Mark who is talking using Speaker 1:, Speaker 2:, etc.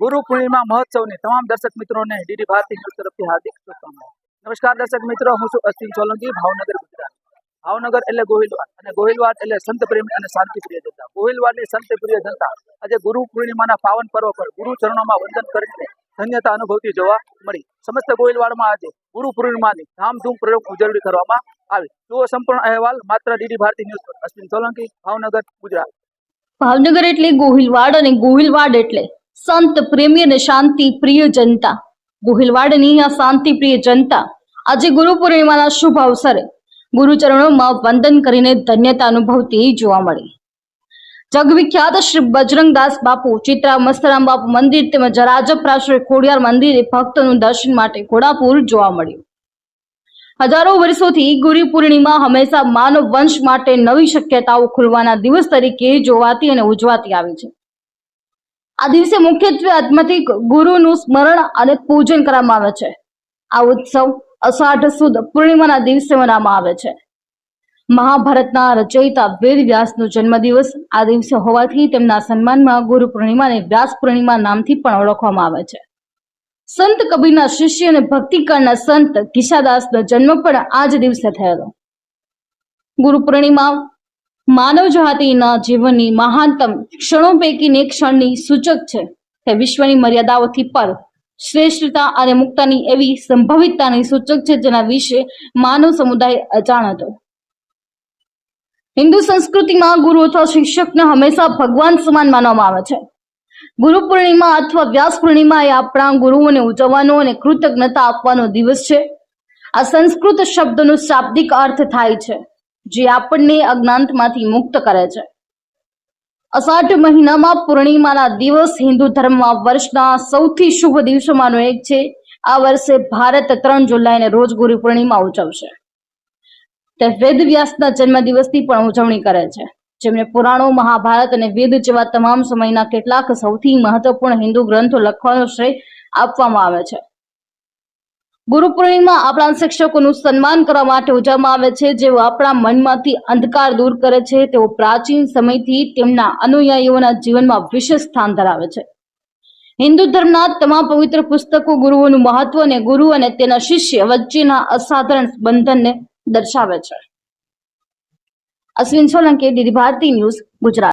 Speaker 1: ગુરુ પૂર્ણિમા મહોત્સવની તમામ દર્શક મિત્રોને ડીડી ભારતી ન્યૂઝ તરફથી હાર્દિક શુભકામનાઓ. નમસ્કાર દર્શક મિત્રો, હું છું અશ્વિન સોલંકી, ભાવનગર, ગુજરાત. ભાવનગર એટલે ગોહિલવાડ અને ગોહિલવાડ એટલે સંત પ્રેમી અને શાંતિપ્રિય જનતા. ગોહિલવાડની શાંતિપ્રિય જનતા આજે ગુરુ પૂર્ણિમાના પાવન પર્વ પર ગુરુ ચરણોમાં વંદન કરીને ધન્યતા અનુભવતી જોવા મળી. સમસ્ત ગોહિલવાડમાં આજે ગુરુ પૂર્ણિમાની ધામધૂમ ઉજવણી કરવામાં આવી. જુઓ સંપૂર્ણ અહેવાલ માત્ર ડીડી ભારતી ન્યૂઝ પર. અશ્વિન સોલંકી, ભાવનગર, ગુજરાત.
Speaker 2: ભાવનગર એટલે ગોહિલવાડ અને ગોહિલવાડ એટલે સંત પ્રેમી અને શાંતિ પ્રિય જનતા. ગોહિલવાડની આ શાંતિ પ્રિય જનતા આજે ગુરુ પૂર્ણિમાના શુભ અવસરે ગુરુચરણોમાં વંદન કરીને ધન્યતા અનુભવતી જોવા મળી. જગવિખ્યાત શ્રી બજરંગદાસ બાપુ, ચિત્રા મસ્તરામ બાપુ મંદિર તેમજ રાજપરાશ્રય ખોડિયાર મંદિરે ભક્તોનું દર્શન માટે ઘોડાપુર જોવા મળ્યું. હજારો વર્ષોથી ગુરુ પૂર્ણિમા હંમેશા માનવ વંશ માટે નવી શક્યતાઓ ખુલવાના દિવસ તરીકે જોવાતી અને ઉજવાતી આવી છે. આ દિવસે મુખ્યત્વે આત્મતિક ગુરુનું સ્મરણ અને પૂજન કરવામાં આવે છે. આ ઉત્સવ અષાઢ સુદ પૂર્ણિમાના દિવસે મનાવવામાં આવે છે. મહાભારતના રચયિતા વેદ વ્યાસનો જન્મદિવસ આ દિવસે હોવાથી તેમના સન્માનમાં ગુરુ પૂર્ણિમાને વ્યાસ પૂર્ણિમા નામથી પણ ઓળખવામાં આવે છે. સંત કબીરના શિષ્ય અને ભક્તિકાળના સંત કિશાદાસનો જન્મ પણ આ જ દિવસે થયેલો. ગુરુ પૂર્ણિમા માનવ જાતિના જીવનની મહાનતમ ક્ષણો પૈકીની ક્ષણની સૂચક છે. તે વિશ્વની મર્યાદાઓથી પર શ્રેષ્ઠતા અને મુક્તાની એવી સંભવિતતાની સૂચક છે જેના વિશે માનવ સમુદાય અજાણ હતો હિન્દુ સંસ્કૃતિમાં ગુરુ અથવા શિક્ષકને હંમેશા ભગવાન સમાન માનવામાં આવે છે. ગુરુ પૂર્ણિમા અથવા વ્યાસ પૂર્ણિમા એ આપણા ગુરુઓને ઉજવવાનો અને કૃતજ્ઞતા આપવાનો દિવસ છે. આ સંસ્કૃત શબ્દનો શાબ્દિક અર્થ થાય છે. જે આપણને અજ્ઞાનમાંથી મુક્ત કરે છે. અષાઢ મહિનામાં પૂર્ણિમાના દિવસ હિન્દુ ધર્મમાં વર્ષના સૌથી શુભ દિવસોમાંનો એક છે. આ વર્ષે ભારત ત્રણ જુલાઈને રોજ ગુરુ પૂર્ણિમા ઉજવશે. તે વેદ વ્યાસના જન્મદિવસની પણ ઉજવણી કરે છે. જેમને પુરાણો, મહાભારત અને વેદ જેવા તમામ સમયના કેટલાક સૌથી મહત્વપૂર્ણ હિન્દુ ગ્રંથો લખવાનો શ્રેય આપવામાં આવે છે. ગુરુ પૂર્ણિમા આપણા શિક્ષકોનું સન્માન કરવા માટે ઉજવવામાં આવે છે. જેઓ આપણા મનમાંથી અંધકાર દૂર કરે છે, તેઓ પ્રાચીન સમયથી તેમના અનુયાયીઓના જીવનમાં વિશેષ સ્થાન ધરાવે છે. હિન્દુ ધર્મના તમામ પવિત્ર પુસ્તકો ગુરુઓનું મહત્વ અને ગુરુ અને તેના શિષ્ય વચ્ચેના અસાધારણ બંધનને દર્શાવે છે. Ashwin Solanki, DD Bharati news Gujarat.